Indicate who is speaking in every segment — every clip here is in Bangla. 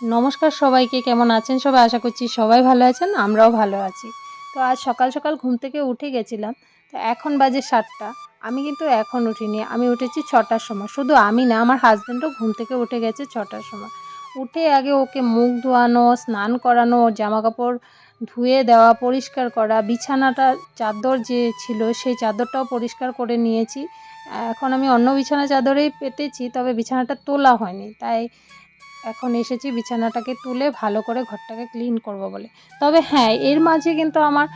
Speaker 1: নমস্কার সবাইকে, কেমন আছেন সবাই? আশা করছি সবাই ভালো আছেন, আমরাও ভালো আছি। তো আজ সকাল সকাল ঘুম থেকে উঠে গেছিলাম, তো এখন বাজে সাতটা। আমি কিন্তু এখন উঠিনি, আমি উঠেছি ছটার সময়। শুধু আমি না, আমার হাজব্যান্ডও ঘুম থেকে উঠে গেছে ছটার সময়। উঠে আগে ওকে মুখ ধোয়ানো, স্নান করানো জামা কাপড় ধুয়ে দেওয়া, পরিষ্কার করা, বিছানাটা, চাদর যে ছিল সেই চাদরটাও পরিষ্কার করে নিয়েছি। এখন আমি অন্য বিছানা চাদরেই পেতেছি, তবে বিছানাটা তোলা হয়নি। তাই এখন এসেছি বিছানাটাকে তুলে ভালো করে ঘরটাকে ক্লিন করব বলে। তবে হ্যাঁ এর মাঝে কিন্তু আমার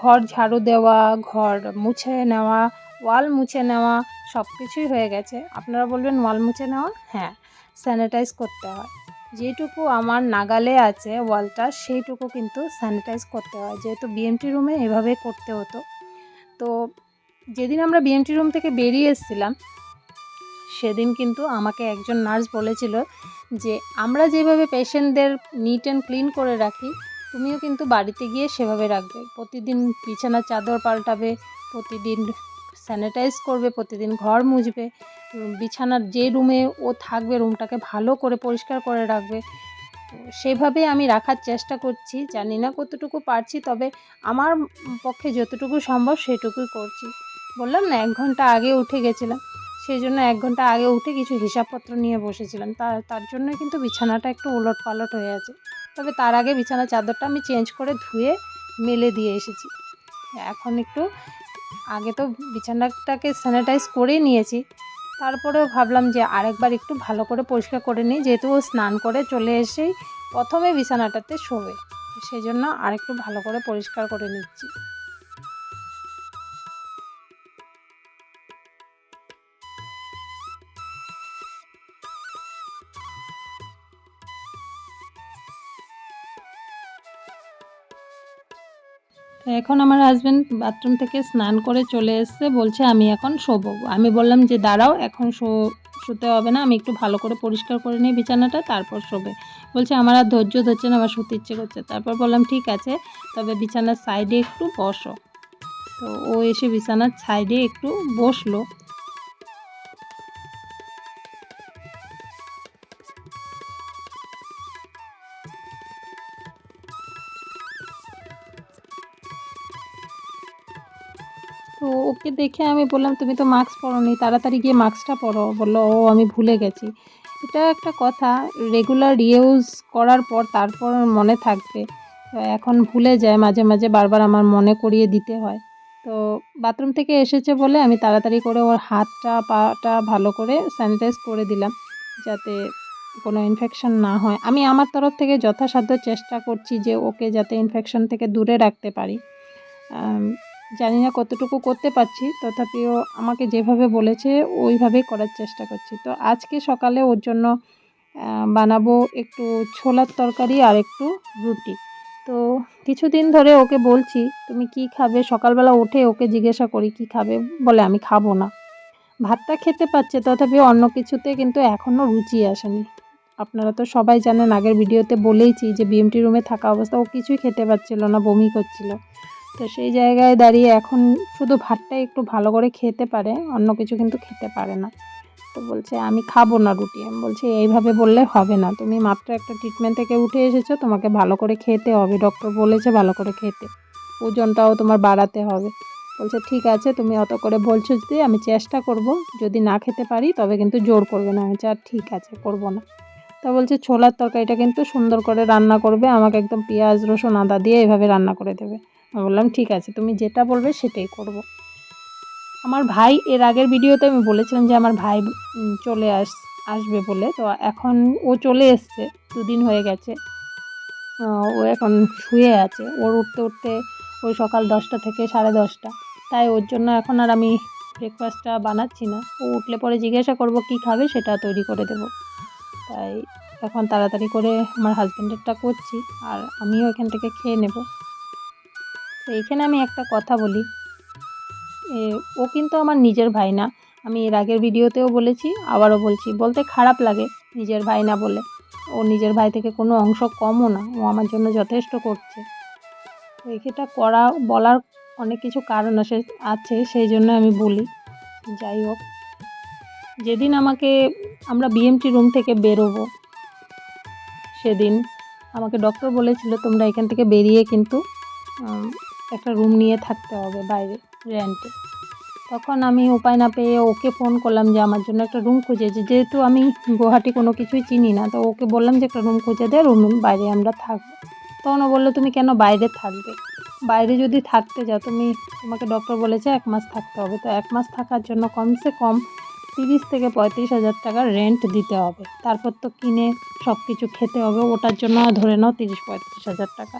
Speaker 1: ঘর ঝাড়ু দেওয়া, ঘর মুছে নেওয়া, ওয়াল মুছে নেওয়া সব কিছুই হয়ে গেছে। আপনারা বলবেন ওয়াল মুছে নেওয়া? হ্যাঁ স্যানিটাইজ করতে হয়। যেটুকু আমার নাগালে আছে ওয়ালটা, সেইটুকু কিন্তু স্যানিটাইজ করতে হয়। যেহেতু বিএমটি রুমে এভাবে করতে হতো। তো যেদিন আমরা বিএমটি রুম থেকে বেরিয়ে এসেছিলাম সেদিন কিন্তু আমাকে একজন নার্স বলেছিল যে, আমরা যেভাবে পেশেন্টদের নিট অ্যান্ড ক্লিন করে রাখি, তুমিও কিন্তু বাড়িতে গিয়ে সেভাবে রাখবে। প্রতিদিন বিছানার চাদর পাল্টাবে, প্রতিদিন স্যানিটাইজ করবে, প্রতিদিন ঘর মুছবে বিছানার যে রুমে ও থাকবে, রুমটাকে ভালো করে পরিষ্কার করে রাখবে। সেভাবে আমি রাখার চেষ্টা করছি, জানি না কতটুকু পারছি, তবে আমার পক্ষে যতটুকু সম্ভব সেটুকুই করছি। বললাম না, এক ঘণ্টা আগে উঠে গেছিলাম। সেই জন্য এক ঘণ্টা আগে উঠে কিছু হিসাবপত্র নিয়ে বসেছিলাম। তার তার জন্য কিন্তু বিছানাটা একটু ওলট পালট হয়ে আছে। তবে তার আগে বিছানার চাদরটা আমি চেঞ্জ করে ধুয়ে মেলে দিয়ে এসেছি। এখন একটু আগে তো বিছানাটাকে স্যানিটাইজ করেই নিয়েছি। তারপরেও ভাবলাম যে আরেকবার একটু ভালো করে পরিষ্কার করে নিই, যেহেতু ও স্নান করে চলে এসেই প্রথমে বিছানাটাতে শোবে। সেই জন্য আরেকটু ভালো করে পরিষ্কার করে নিচ্ছি। তো এখন আমার হাজব্যান্ড বাথরুম থেকে স্নান করে চলে এসছে, বলছে আমি এখন শোবো। আমি বললাম যে দাঁড়াও, এখন শো, শুতে হবে না, আমি একটু ভালো করে পরিষ্কার করে নিই বিছানাটা, তারপর শোবে। বলছে আমার আর ধৈর্য ধরছে না, আমার শুতে ইচ্ছে করছে। তারপর বললাম ঠিক আছে, তবে বিছানার সাইডে একটু বসো। তো ও এসে বিছানার সাইডে একটু বসল। তো ওকে দেখে আমি বললাম, তুমি তো মাস্ক পরোনি তাড়াতাড়ি গিয়ে মাস্কটা পরো বলল, ও, আমি ভুলে গেছি। এটা একটা কথা রেগুলার ইউজ করার পর তারপর মনে থাকবে। এখন ভুলে যায়, মাঝে মাঝে বারবার আমার মনে করিয়ে দিতে হয়। তো বাথরুম থেকে এসেছে বলে আমি তাড়াতাড়ি করে ওর হাতটা, পাটা ভালো করে স্যানিটাইজ করে দিলাম, যাতে কোনো ইনফেকশন না হয়। আমি আমার তরফ থেকে যথাসাধ্য চেষ্টা করছি যে ওকে যাতে ইনফেকশন থেকে দূরে রাখতে পারি। জানি না কতটুকু করতে পারছি, তথাপিও আমাকে যেভাবে বলেছে ওইভাবেই করার চেষ্টা করছি। তো আজকে সকালে ওর জন্য বানাবো একটু ছোলার তরকারি আর একটু রুটি। তো কিছুদিন ধরে ওকে বলছি, তুমি কি খাবে? সকালবেলা উঠে ওকে জিজ্ঞাসা করি, কি খাবে? বলে, আমি খাব না। ভাতটা খেতে পাচ্ছে তথাপি অন্য কিছুতে কিন্তু এখনও রুচি আসেনি। আপনারা তো সবাই জানেন, আগের ভিডিওতে বলেইছি যে বিএমটি রুমে থাকা অবস্থা, ও কিছুই খেতে পারছিল না, বমি করছিল। তো সেই জায়গায় দাঁড়িয়ে এখন শুধু ভাতটাই একটু ভালো করে খেতে পারে, অন্য কিছু কিন্তু খেতে পারে না। তো বলছে, আমি খাব না রুটি। আমি বলছি, এইভাবে বললে হবে না। তুমি মাত্র একটা ট্রিটমেন্ট থেকে উঠে এসেছ, তোমাকে ভালো করে খেতে হবে। ডক্টর বলেছে ভালো করে খেতে। ওজনটাও তোমার বাড়াতে হবে। বলছে, ঠিক আছে, তুমি অত করে বলছো যদি আমি চেষ্টা করব। যদি না খেতে পারি, তবে কিন্তু জোর করবে না। আমি আর ঠিক আছে, করব না। তা বলছে, ছোলার তরকারিটা কিন্তু সুন্দর করে রান্না করবে। আমাকে একদম পেঁয়াজ, রসুন, আদা দিয়ে এভাবে রান্না করে দেবে। বললাম, ঠিক আছে, তুমি যেটা বলবে সেটাই করব। আমার ভাই, এর আগের ভিডিওতে আমি বলেছিলাম যে আমার ভাই চলে আস, আসবে বলে। তো এখন ও চলে এসছে, দুদিন হয়ে গেছে। ও এখন শুয়ে আছে। ওর উঠতে উঠতে ওই সকাল দশটা থেকে সাড়ে দশটা। তাই ওর জন্য এখন আর আমি ব্রেকফাস্টটা বানাচ্ছি না। ও উঠলে পরে জিজ্ঞাসা করব, কি খাবে? সেটা তৈরি করে দেবো। তাই এখন তাড়াতাড়ি করে আমার হাজব্যান্ডেরটা করছি। আর আমিও এখান থেকে খেয়ে নেব। তো এখানে আমি একটা কথা বলি। ও কিন্তু আমার নিজের ভাই না। আমি এর আগের ভিডিওতেও বলেছি, আবারও বলছি, বলতে খারাপ লাগে নিজের ভাই না বলে। ও নিজের ভাই থেকে কোনো অংশ কমও না, ও আমার জন্য যথেষ্ট করছে। তো এটা করা, বলার অনেক কিছু কারণ আছে আছে, সেই জন্য আমি বলি, যাই হোক। যেদিন আমাকে, আমরা বিএমটি রুম থেকে বেরোবো, সেদিন আমাকে ডক্টর বলেছিল, তোমরা এখান থেকে বেরিয়ে কিন্তু একটা রুম নিয়ে থাকতে হবে বাইরে রেন্টে তখন আমি উপায় না পেয়ে ওকে ফোন করলাম যে আমার জন্য একটা রুম খুঁজে যেহেতু আমি গুয়াহাটি কোনো কিছুই চিনি না, তো ওকে বললাম যে একটা রুম খুঁজে দে রুম বাইরে আমরা থাকব। তখন ও বলল, তুমি কেন বাইরে থাকবে? বাইরে যদি থাকতে যাও, তুমি, তোমাকে ডক্টর বলেছে এক মাস থাকতে হবে। তো এক মাস থাকার জন্য কমসে কম তিরিশ থেকে পঁয়ত্রিশ হাজার টাকা রেন্ট দিতে হবে। তারপর তো কিনে সব কিছু খেতে হবে। ওটার জন্য ধরে নাও তিরিশ পঁয়ত্রিশ হাজার টাকা।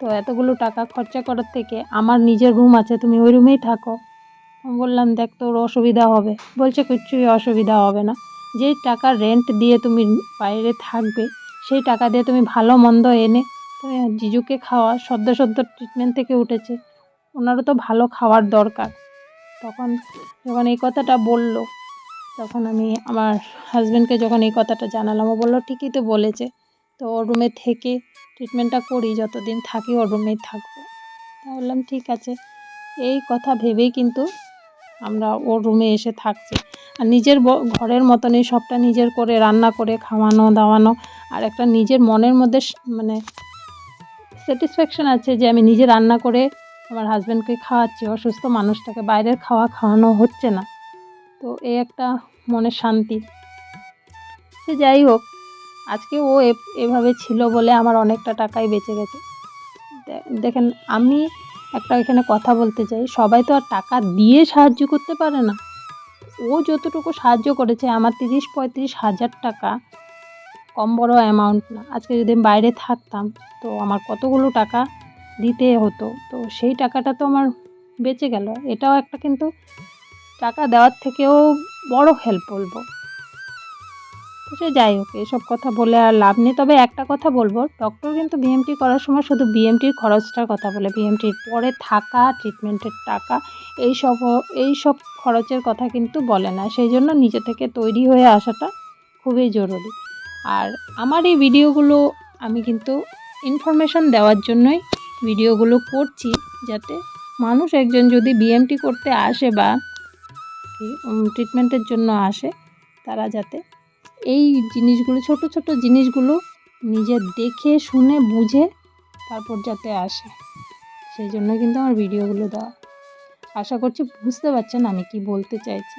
Speaker 1: তো এতগুলো টাকা খরচা করার থেকে আমার নিজের রুম আছে, তুমি ওই রুমেই থাকো। আমি বললাম, দেখ, তোর অসুবিধা হবে। বলছে, কিচ্ছুই অসুবিধা হবে না। যেই টাকা রেন্ট দিয়ে তুমি বাইরে থাকবে, সেই টাকা দিয়ে তুমি ভালো মন্দ এনে তুমি জিজুকে খাওয়া, সদ্য সদ্য ট্রিটমেন্ট থেকে উঠেছে। ওনারও তো ভালো খাওয়ার দরকার। তখন যখন এই কথাটা বলল, তখন আমি আমার হাজব্যান্ডকে যখন এই কথাটা জানালাম, ও বলল, ঠিকই তো বলেছে। তো ওর রুমে থেকে ট্রিটমেন্টটা করি, যতদিন থাকি ওর রুমেই থাকব। তা বললাম, ঠিক আছে। এই কথা ভেবেই কিন্তু আমরা ওর রুমে এসে থাকছি। আর নিজের ঘরের মতনই সবটা নিজের করে, রান্না করে, খাওয়ানো, দাওয়ানো, আর একটা নিজের মনের মধ্যে মানে স্যাটিসফ্যাকশন আছে যে আমি নিজে রান্না করে আমার হাজব্যান্ডকে খাওয়াচ্ছি। অসুস্থ মানুষটাকে বাইরের খাওয়া খাওয়ানো হচ্ছে না। তো এই একটা মনের শান্তি। সে যাই হোক আজকে ও এভাবে ছিল বলে আমার অনেকটা টাকাই বেঁচে গেছে। দেখেন, আমি একটা এখানে কথা বলতে চাই, সবাই তো আর টাকা দিয়ে সাহায্য করতে পারে না। ও যতটুকু সাহায্য করেছে, আমার তিরিশ পঁয়ত্রিশ হাজার টাকা কম বড় অ্যামাউন্ট না। আজকে যদি আমি বাইরে থাকতাম, তো আমার কতগুলো টাকা দিতে হতো? তো সেই টাকাটা তো আমার বেঁচে গেল। এটাও একটা কিন্তু টাকা দেওয়ার থেকেও বড় হেল্প বলব। তো সে যাই হোক, এসব কথা বলে আর লাভ নেই। তবে একটা কথা বলব ডক্টর কিন্তু বিএমটি করার সময় শুধু বিএমটির খরচটার কথা বলে। বিএমটির পরে থাকা ট্রিটমেন্টের টাকা, এই সব এই সব খরচের কথা কিন্তু বলে না। সেই জন্য নিজে থেকে তৈরি হয়ে আসাটা খুবই জরুরি। আর আমার এই ভিডিওগুলো আমি কিন্তু ইনফরমেশন দেওয়ার জন্যই ভিডিওগুলো করছি, যাতে মানুষ একজন যদি বিএমটি করতে আসে বা ট্রিটমেন্টের জন্য আসে, তারা যাতে এই জিনিসগুলো, ছোট ছোট জিনিসগুলো নিজে দেখে, শুনে, বুঝে তারপর যাতে আসে। সেই জন্য কিন্তু আমার ভিডিওগুলো দেওয়া। আশা করছি বুঝতে পারছেন আমি কি বলতে চাইছি।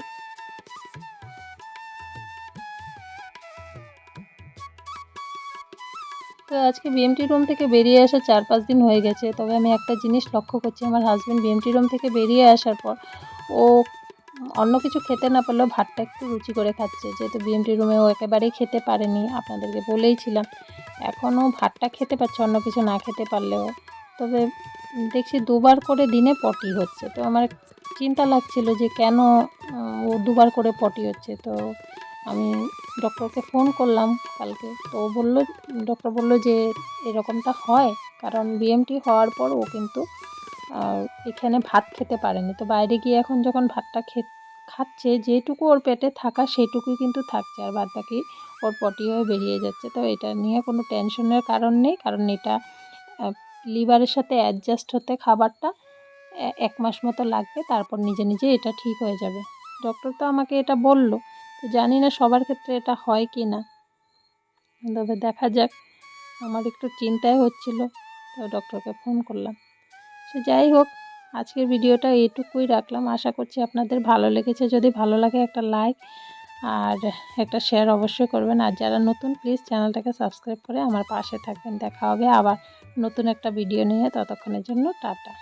Speaker 1: তো আজকে বিএমটি রুম থেকে বেরিয়ে আসা চার, পাঁচ দিন হয়ে গেছে। তবে আমি একটা জিনিস লক্ষ্য করছি, আমার হাজব্যান্ড বিএমটি রুম থেকে বেরিয়ে আসার পর ও অন্য কিছু খেতে না পারলেও ভাতটা একটু রুচি করে খাচ্ছে। যেহেতু বিএমটি রুমে ও একেবারেই খেতে পারেনি, আপনাদেরকে বলেইছিলাম। এখনও ভাতটা খেতে পারছে, অন্য কিছু না খেতে পারলেও। তবে দেখছি দুবার করে দিনে পটি হচ্ছে। তো আমার চিন্তা লাগছিল যে কেন ও দুবার করে পটি হচ্ছে। তো আমি ডক্টরকে ফোন করলাম কালকে। তো ও বলল, ডক্টর বলল যে এরকমটা হয়। কারণ বিএমটি হওয়ার পর ও কিন্তু এখানে ভাত খেতে পারেনি। তো বাইরে গিয়ে এখন যখন ভাতটা খে খাচ্ছে, যেটুকু ওর পেটে থাকা সেটুকুই কিন্তু থাকছে। আর বাদ বাকি ওর পটি হয়ে বেরিয়ে যাচ্ছে। তো এটা নিয়ে কোনো টেনশনের কারণ নেই। কারণ এটা লিভারের সাথে অ্যাডজাস্ট হতে খাবারটা এক মাস মতো লাগবে। তারপর নিজে নিজে এটা ঠিক হয়ে যাবে। ডক্টর তো আমাকে এটা বলল। তো জানি না সবার ক্ষেত্রে এটা হয় কি না। তবে দেখা যাক। আমার একটু চিন্তায় হচ্ছিল। তো ডক্টরকে ফোন করলাম। সে যাই হোক আজকের ভিডিওটা এইটুকুই রাখলাম। আশা করছি আপনাদের ভালো লেগেছে। যদি ভালো লাগে একটা লাইক আর একটা শেয়ার অবশ্যই করবেন। আর যারা নতুন, প্লিজ চ্যানেলটাকে সাবস্ক্রাইব করে আমার পাশে থাকবেন। দেখা হবে আবার নতুন একটা ভিডিও নিয়ে। ততক্ষণের জন্য টাটা।